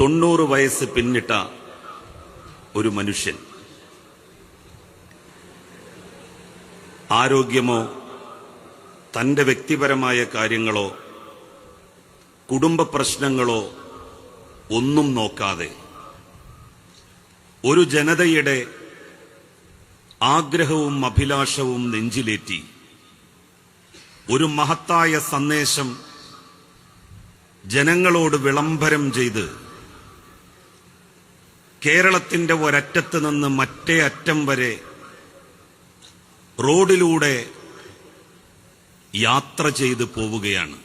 തൊണ്ണൂറ് വയസ്സ് പിന്നിട്ട ഒരു മനുഷ്യൻ. ആരോഗ്യമോ തന്റെ വ്യക്തിപരമായ കാര്യങ്ങളോ കുടുംബ പ്രശ്നങ്ങളോ ഒന്നും നോക്കാതെ ഒരു ജനതയുടെ ആഗ്രഹവും അഭിലാഷവും നെഞ്ചിലേറ്റി ഒരു മഹത്തായ സന്ദേശം ജനങ്ങളോട് വിളംബരം ചെയ്ത് കേരളത്തിന്റെ ഒരറ്റത്ത് നിന്ന് മറ്റേ അറ്റം വരെ റോഡിലൂടെ യാത്ര ചെയ്ത് പോവുകയാണ്.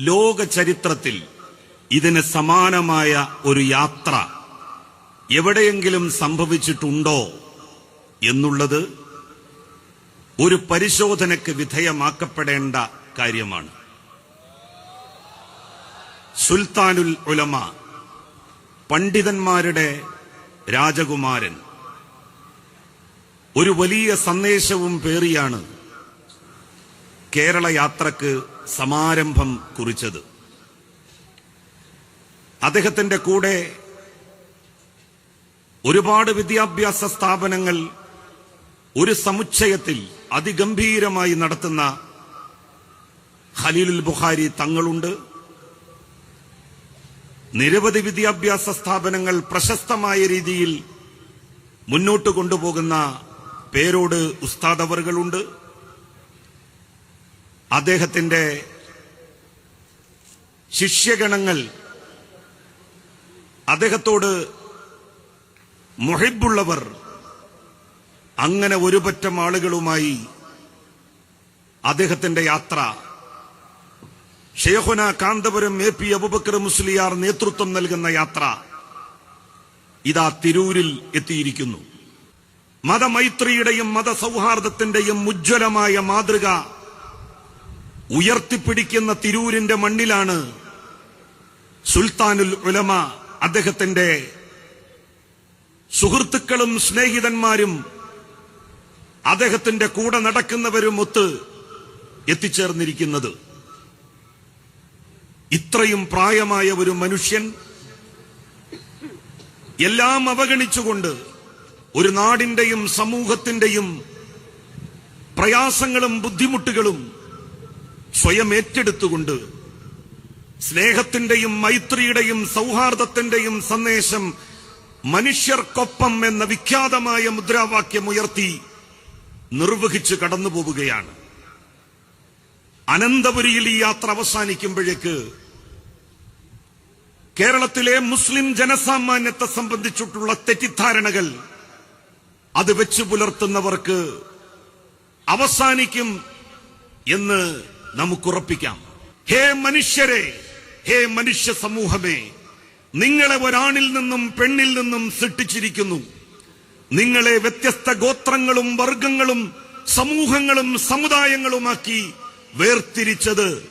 ലോക ചരിത്രത്തിൽ ഇതിന് സമാനമായ ഒരു യാത്ര എവിടെയെങ്കിലും സംഭവിച്ചിട്ടുണ്ടോ എന്നുള്ളത് ഒരു പരിശോധനയ്ക്ക് വിധേയമാക്കപ്പെടേണ്ട കാര്യമാണ്. സുൽത്താനുൽ ഉലമ പണ്ഡിതന്മാരുടെ രാജകുമാരൻ. ഒരു വലിയ സന്ദേശവും പേറിയാണ് കേരള യാത്രയ്ക്ക് സമാരംഭം കുറിച്ചത്. അദ്ദേഹത്തിന്റെ കൂടെ ഒരുപാട് വിദ്യാഭ്യാസ സ്ഥാപനങ്ങൾ ഒരു സമുച്ചയത്തിൽ അതിഗംഭീരമായി നടത്തുന്ന ഖലീലുൽ ബുഖാരി തങ്ങളുണ്ട്. നിരവധി വിദ്യാഭ്യാസ സ്ഥാപനങ്ങൾ പ്രശസ്തമായ രീതിയിൽ മുന്നോട്ട് കൊണ്ടുപോകുന്ന പേരോട് ഉസ്താദ് അവറുകളുണ്ട് അദ്ദേഹത്തിന്റെ ശിഷ്യഗണങ്ങൾ അദ്ദേഹത്തോട് മുഹിബുള്ളവർ അങ്ങനെ ഒരുപറ്റം ആളുകളുമായി അദ്ദേഹത്തിന്റെ യാത്ര ഷെയ്ഖുന കാന്തപുരം എ പി അബുബക്കർ മുസ്ലിയാർ നേതൃത്വം നൽകുന്ന യാത്ര ഇതാ തിരൂരിൽ എത്തിയിരിക്കുന്നു. മതമൈത്രിയുടെയും മതസൗഹാർദ്ദത്തിന്റെയും ഉജ്ജ്വലമായ മാതൃക ഉയർത്തിപ്പിടിക്കുന്ന തിരൂരിന്റെ മണ്ണിലാണ് സുൽത്താനുൽ ഉലമ അദ്ദേഹത്തിന്റെ സുഹൃത്തുക്കളും സ്നേഹിതന്മാരും അദ്ദേഹത്തിന്റെ കൂടെ നടക്കുന്നവരും ഒത്ത് എത്തിച്ചേർന്നിരിക്കുന്നത്. ഇത്രയും പ്രായമായ ഒരു മനുഷ്യൻ എല്ലാം അവഗണിച്ചുകൊണ്ട് ഒരു നാടിന്റെയും സമൂഹത്തിന്റെയും പ്രയാസങ്ങളും ബുദ്ധിമുട്ടുകളും സ്വയം ഏറ്റെടുത്തുകൊണ്ട് സ്നേഹത്തിന്റെയും മൈത്രിയുടെയും സൗഹാർദ്ദത്തിന്റെയും സന്ദേശം മനുഷ്യർക്കൊപ്പം എന്ന വിഖ്യാതമായ മുദ്രാവാക്യം ഉയർത്തി നിർവഹിച്ച് കടന്നുപോവുകയാണ്. അനന്തപുരിയിൽ ഈ യാത്ര അവസാനിക്കുമ്പോഴേക്ക് കേരളത്തിലെ മുസ്ലിം ജനസാമാന്യത്തെ സംബന്ധിച്ചിട്ടുള്ള തെറ്റിദ്ധാരണകൾ അത് വെച്ചു പുലർത്തുന്നവർക്ക് അവസാനിക്കും എന്ന് നമുക്കുറപ്പിക്കാം. ഹേ മനുഷ്യരെ ഹേ മനുഷ്യ സമൂഹമേ നിങ്ങളെ ഒരാണിൽ നിന്നും പെണ്ണിൽ നിന്നും സൃഷ്ടിച്ചിരിക്കുന്നു. നിങ്ങളെ വ്യത്യസ്ത ഗോത്രങ്ങളും വർഗങ്ങളും സമൂഹങ്ങളും സമുദായങ്ങളുമാക്കി വേർതിരിച്ചത്.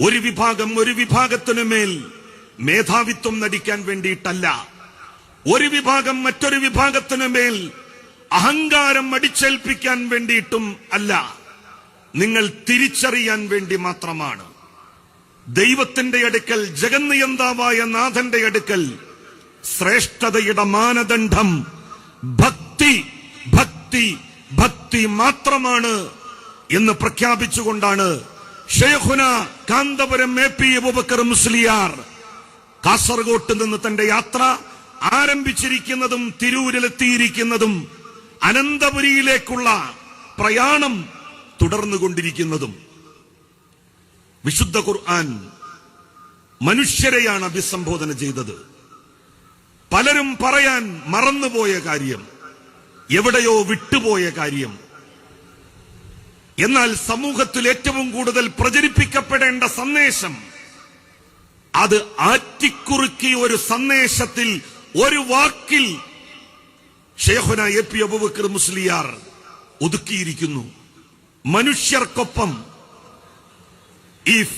ഒരു വിഭാഗം ഒരു വിഭാഗത്തിനു മേൽ മേധാവിത്വം നടിക്കാൻ വേണ്ടിയിട്ടല്ല. ഒരു വിഭാഗം മറ്റൊരു വിഭാഗത്തിനു മേൽ അഹങ്കാരം അടിച്ചേൽപ്പിക്കാൻ വേണ്ടിയിട്ടും അല്ല. നിങ്ങൾ തിരിച്ചറിയാൻ വേണ്ടി മാത്രമാണ്. ദൈവത്തിന്റെ അടുക്കൽ ജഗന്നിയന്താവായ നാഥന്റെ അടുക്കൽ ശ്രേഷ്ഠതയുടെ മാനദണ്ഡം ഭക്തി ഭക്തി ഭക്തി മാത്രമാണ്. എന്ന് പ്രഖ്യാപിച്ചുകൊണ്ടാണ് ഷെയ്ഖുന കാന്തപുരം എ പി അബുബക്കർ മുസ്ലിയാർ കാസർഗോട്ട് നിന്ന് തന്റെ യാത്ര ആരംഭിച്ചിരിക്കുന്നതും തിരൂരിലെത്തിയിരിക്കുന്നതും അനന്തപുരിയിലേക്കുള്ള പ്രയാണം തുടർന്നുകൊണ്ടിരിക്കുന്നതും. വിശുദ്ധ ഖുർആൻ മനുഷ്യരെയാണ് അഭിസംബോധന ചെയ്തത്. പലരും പറയാൻ മറന്നുപോയ കാര്യം എവിടെയോ വിട്ടുപോയ കാര്യം എന്നാൽ സമൂഹത്തിൽ ഏറ്റവും കൂടുതൽ പ്രചരിപ്പിക്കപ്പെടേണ്ട സന്ദേശം അത് ആറ്റിക്കുറുക്കിയ ഒരു സന്ദേശത്തിൽ ഒരു വാക്കിൽ ഷേഹുന എ പി അബുബക്കർ മുസ്ലിയാർ ഒതുക്കിയിരിക്കുന്നു. മനുഷ്യർക്കൊപ്പം if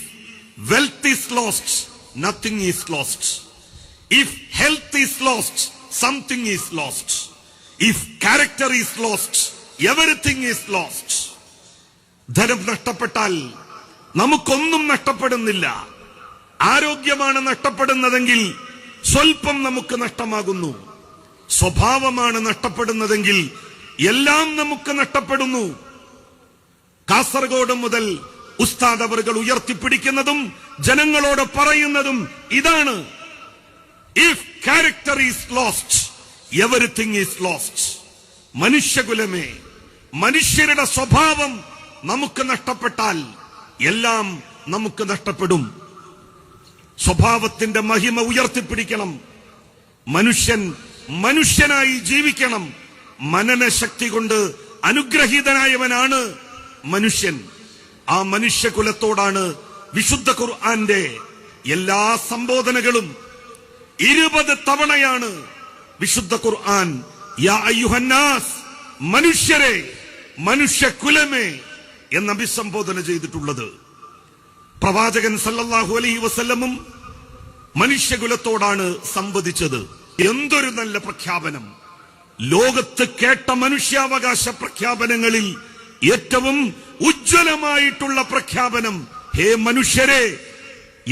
wealth is lost nothing is lost if health is lost something is lost if character is lost everything is lost ധനം നഷ്ടപ്പെട്ടാൽ നമുക്കൊന്നും നഷ്ടപ്പെടുന്നില്ല. ആരോഗ്യമാണ് നഷ്ടപ്പെടുന്നതെങ്കിൽ സ്വൽപ്പം നമുക്ക് നഷ്ടമാകുന്നു. സ്വഭാവമാണ് നഷ്ടപ്പെടുന്നതെങ്കിൽ എല്ലാം നമുക്ക് നഷ്ടപ്പെടുന്നു. കാസർഗോഡ് മുതൽ ഉസ്താദ് അവറുകൾ ഉയർത്തിപ്പിടിക്കുന്നതും ജനങ്ങളോട് പറയുന്നതും ഇതാണ്. If character is lost everything is lost മനുഷ്യകുലമേ മനുഷ്യരുടെ സ്വഭാവം നമുക്ക് നഷ്ടപ്പെട്ടാൽ എല്ലാം നമുക്ക് നഷ്ടപ്പെടും. സ്വഭാവത്തിന്റെ മഹിമ ഉയർത്തിപ്പിടിക്കണം. മനുഷ്യൻ മനുഷ്യനായി ജീവിക്കണം. മനനശക്തി കൊണ്ട് അനുഗ്രഹീതനായവനാണ് മനുഷ്യൻ. ആ മനുഷ്യകുലത്തോടാണ് വിശുദ്ധ ഖുർആന്റെ എല്ലാ സംബോധനകളും ഇരുപത് തവണയാണ് വിശുദ്ധ ഖുർആൻ യാ അയ്യുഹന്നാസ് മനുഷ്യരെ മനുഷ്യകുലമേ എന്ന് അഭിസംബോധന ചെയ്തിട്ടുള്ളത്. പ്രവാചകൻ സല്ലല്ലാഹു അലൈഹി വസല്ലമും മനുഷ്യകുലത്തോടാണ് സംവദിച്ചത്. എന്തൊരു നല്ല പ്രഖ്യാപനം. ലോകത്ത് കേട്ട മനുഷ്യാവകാശ പ്രഖ്യാപനങ്ങളിൽ ഏറ്റവും ഉജ്ജ്വലമായിട്ടുള്ള പ്രഖ്യാപനം ഹേ മനുഷ്യരെ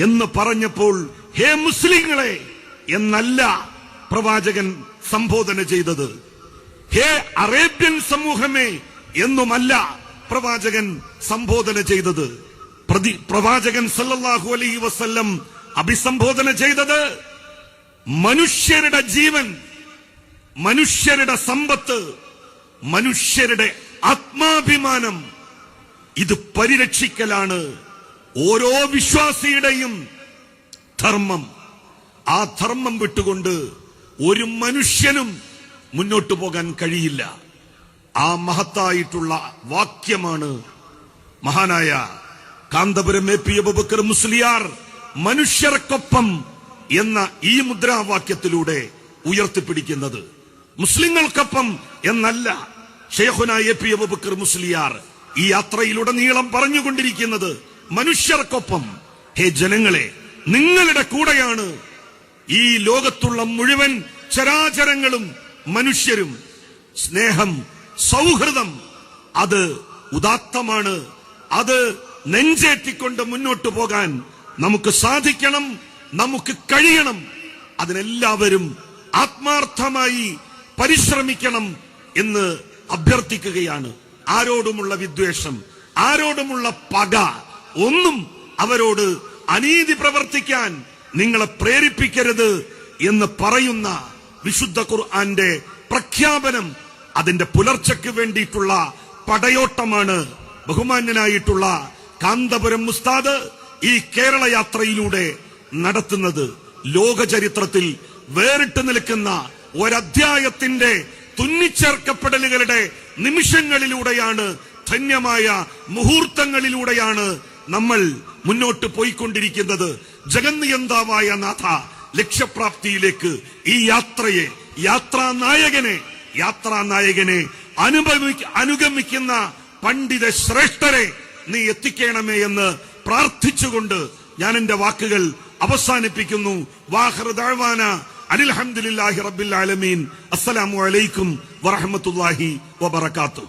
എന്ന് പറഞ്ഞപ്പോൾ ഹേ മുസ്ലിങ്ങളെ എന്നല്ല പ്രവാചകൻ സംബോധന ചെയ്തത്. ഹേ അറേബ്യൻ സമൂഹമേ എന്നുമല്ല പ്രവാചകൻ സംബോധന ചെയ്തത്. പ്രതി പ്രവാചകൻ സല്ലല്ലാഹു അലൈഹി വസല്ലം അഭിസംബോധന ചെയ്തത് മനുഷ്യരുടെ ജീവൻ മനുഷ്യരുടെ സമ്പത്ത് മനുഷ്യരുടെ ആത്മാഭിമാനം. ഇത് പരിരക്ഷിക്കലാണ് ഓരോ വിശ്വാസിയുടെയും ധർമ്മം. ആ ധർമ്മം വിട്ടുകൊണ്ട് ഒരു മനുഷ്യനും മുന്നോട്ടു പോകാൻ കഴിയില്ല. ആ മഹത്തായിട്ടുള്ള വാക്യമാണ് മഹാനായ കാന്തപുരം എ പി അബുബക്കർ മുസ്ലിയാർ മനുഷ്യർക്കൊപ്പം എന്ന ഈ മുദ്രാവാക്യത്തിലൂടെ ഉയർത്തിപ്പിടിക്കുന്നത്. മുസ്ലിങ്ങൾക്കൊപ്പം എന്നല്ല ഷെയ്ഖുന എ പി അബുബക്കർ മുസ്ലിയാർ ഈ യാത്രയിലുടനീളം പറഞ്ഞുകൊണ്ടിരിക്കുന്നത് മനുഷ്യർക്കൊപ്പം. ഹേ ജനങ്ങളെ നിങ്ങളുടെ കൂടെയാണ് ഈ ലോകത്തുള്ള മുഴുവൻ ചരാചരങ്ങളും മനുഷ്യരും. സ്നേഹം സൗഹൃദം. അത് ഉദാത്തമാണ്. അത് നെഞ്ചേറ്റിക്കൊണ്ട് മുന്നോട്ട് പോകാൻ നമുക്ക് സാധിക്കണം നമുക്ക് കഴിയണം. അതിനെല്ലാവരും ആത്മാർത്ഥമായി പരിശ്രമിക്കണം എന്ന് അഭ്യർത്ഥിക്കുകയാണ്. ആരോടുമുള്ള വിദ്വേഷം ആരോടുമുള്ള പക ഒന്നും അവരോട് അനീതി പ്രവർത്തിക്കാൻ നിങ്ങളെ പ്രേരിപ്പിക്കരുത് എന്ന് പറയുന്ന വിശുദ്ധ ഖുർആന്റെ പ്രഖ്യാപനം അതിന്റെ പുലർച്ചയ്ക്ക് വേണ്ടിയിട്ടുള്ള പടയോട്ടമാണ് ബഹുമാന്യനായിട്ടുള്ള കാന്തപുരം മുസ്താദ് ഈ കേരള യാത്രയിലൂടെ നടത്തുന്നത്. ലോക ചരിത്രത്തിൽ വേറിട്ട് നിൽക്കുന്ന ഒരധ്യായത്തിന്റെ തുന്നിച്ചേർക്കപ്പെടലുകളുടെ നിമിഷങ്ങളിലൂടെയാണ് ധന്യമായ മുഹൂർത്തങ്ങളിലൂടെയാണ് നമ്മൾ മുന്നോട്ട് പോയിക്കൊണ്ടിരിക്കുന്നത്. ജഗന്നിയന്താവായ നാഥ ലക്ഷ്യപ്രാപ്തിയിലേക്ക് ഈ യാത്രയെ യാത്രാ നായകനെ യാത്രാ നായകനെ അനുഭവി അനുഗമിക്കുന്ന പണ്ഡിത ശ്രേഷ്ഠരെ നീ എത്തിക്കണമേ എന്ന് പ്രാർത്ഥിച്ചുകൊണ്ട് ഞാൻ എന്റെ വാക്കുകൾ അവസാനിപ്പിക്കുന്നു. വാഹർ ദാഴ്വാന അനിൽഹമുല്ലാഹി റബ്ബിൽ ആലമീൻ. അസ്സലാമു അലൈക്കും വറഹമത്തുല്ലാഹി വബർക്കാത്തു